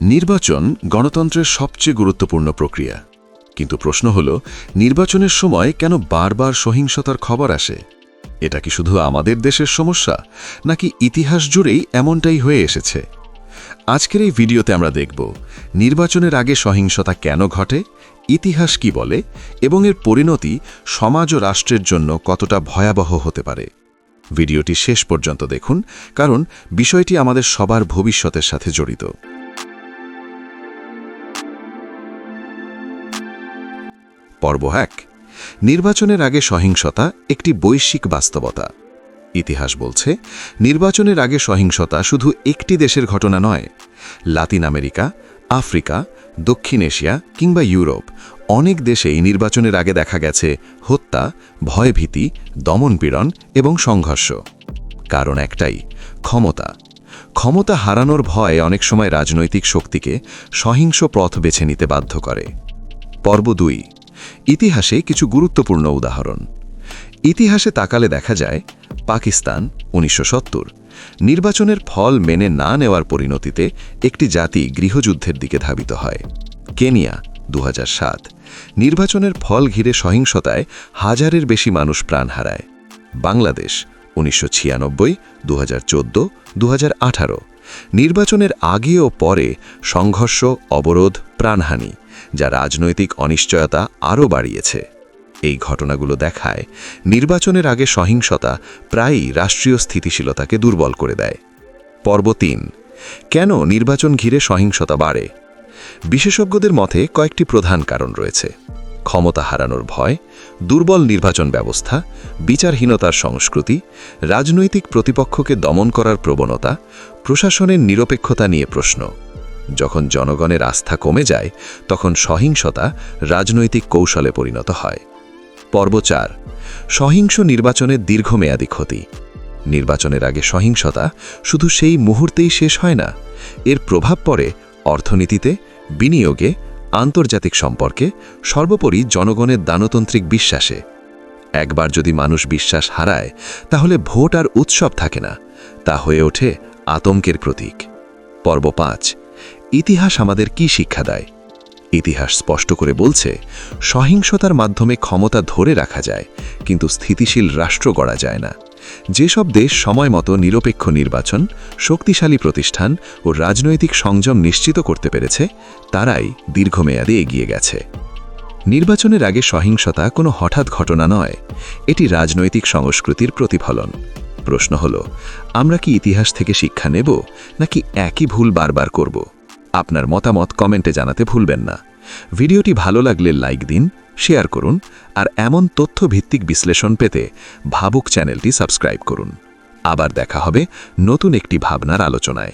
নির্বাচন গণতন্ত্রের সবচেয়ে গুরুত্বপূর্ণ প্রক্রিয়া। কিন্তু প্রশ্ন হল, নির্বাচনের সময় কেন বারবার সহিংসতার খবর আসে? এটা কি শুধু আমাদের দেশের সমস্যা, নাকি ইতিহাস জুড়েই এমনটাই হয়ে এসেছে? আজকের এই ভিডিওতে আমরা দেখব, নির্বাচনের আগে সহিংসতা কেন ঘটে, ইতিহাস কি বলে, এবং এর পরিণতি সমাজ ও রাষ্ট্রের জন্য কতটা ভয়াবহ হতে পারে। ভিডিওটি শেষ পর্যন্ত দেখুন, কারণ বিষয়টি আমাদের সবার ভবিষ্যতের সাথে জড়িত। পর্ব এক। নির্বাচনের আগে সহিংসতা একটি বৈশ্বিক বাস্তবতা। ইতিহাস বলছে, নির্বাচনের আগে সহিংসতা শুধু একটি দেশের ঘটনা নয়। লাতিন আমেরিকা, আফ্রিকা, দক্ষিণ এশিয়া কিংবা ইউরোপ অনেক দেশেই নির্বাচনের আগে দেখা গেছে হত্যা, ভয়ভীতি, দমনপীড়ন এবং সংঘর্ষ। কারণ একটাই, ক্ষমতা। ক্ষমতা হারানোর ভয় অনেক সময় রাজনৈতিক শক্তিকে সহিংস পথ বেছে নিতে বাধ্য করে। পর্ব দুই ইতিহাসে কিছু গুরুত্বপূর্ণ উদাহরণ। ইতিহাসে তাকালে দেখা যায়, পাকিস্তান উনিশশো সত্তর নির্বাচনের ফল মেনে না নেওয়ার পরিণতিতে একটি জাতি গৃহযুদ্ধের দিকে ধাবিত হয়। কেনিয়া দু হাজার সাত নির্বাচনের ফল ঘিরে সহিংসতায় হাজারের বেশি মানুষ প্রাণ হারায়। বাংলাদেশ, উনিশশো ছিয়ানব্বই দু নির্বাচনের আগে ও পরে সংঘর্ষ, অবরোধ, প্রাণহানি। যা রাজনৈতিক অনিশ্চয়তা আরও বাড়িয়েছে। এই ঘটনাগুলো দেখায়, নির্বাচনের আগে সহিংসতা প্রায়ই রাষ্ট্রীয় স্থিতিশীলতাকে দুর্বল করে দেয়। পর্ব তিন, কেন নির্বাচন ঘিরে সহিংসতা বাড়ে? বিশেষজ্ঞদের মতে কয়েকটি প্রধান কারণ রয়েছে। ক্ষমতা হারানোর ভয়, দুর্বল নির্বাচন ব্যবস্থা, বিচারহীনতার সংস্কৃতি, রাজনৈতিক প্রতিপক্ষকে দমন করার প্রবণতা, প্রশাসনের নিরপেক্ষতা নিয়ে প্রশ্ন। যখন জনগণের আস্থা কমে যায়, তখন সহিংসতা রাজনৈতিক কৌশলে পরিণত হয়। পর্ব চার, সহিংস নির্বাচনের দীর্ঘমেয়াদী ক্ষতি। নির্বাচনের আগে সহিংসতা শুধু সেই মুহূর্তেই শেষ হয় না, এর প্রভাব পড়ে অর্থনীতিতে, বিনিয়োগে, আন্তর্জাতিক সম্পর্কে, সর্বোপরি জনগণের দানতান্ত্রিক বিশ্বাসে। একবার যদি মানুষ বিশ্বাস হারায়, তাহলে ভোট আর উৎসব থাকে না, তা হয়ে ওঠে আতঙ্কের প্রতীক। পর্ব পাঁচ ইতিহাস আমাদের কি শিক্ষা দেয়? ইতিহাস স্পষ্ট করে বলছে, সহিংসতার মাধ্যমে ক্ষমতা ধরে রাখা যায়, কিন্তু স্থিতিশীল রাষ্ট্র গড়া যায় না। যেসব দেশ সময় মতো নিরপেক্ষ নির্বাচন, শক্তিশালী প্রতিষ্ঠান ও রাজনৈতিক সংযম নিশ্চিত করতে পেরেছে, তারাই দীর্ঘমেয়াদে এগিয়ে গেছে। নির্বাচনের আগে সহিংসতা কোনো হঠাৎ ঘটনা নয়, এটি রাজনৈতিক সংস্কৃতির প্রতিফলন। প্রশ্ন হল, আমরা কি ইতিহাস থেকে শিক্ষা নেব, নাকি একই ভুল বারবার করব? আপনার মতামত কমেন্টে জানাতে ভুলবেন না। ভিডিওটি ভালো লাগলে লাইক দিন, শেয়ার করুন, আর এমন তথ্যভিত্তিক বিশ্লেষণ পেতে ভাবুক চ্যানেলটি সাবস্ক্রাইব করুন। আবার দেখা হবে নতুন একটি ভাবনার আলোচনায়।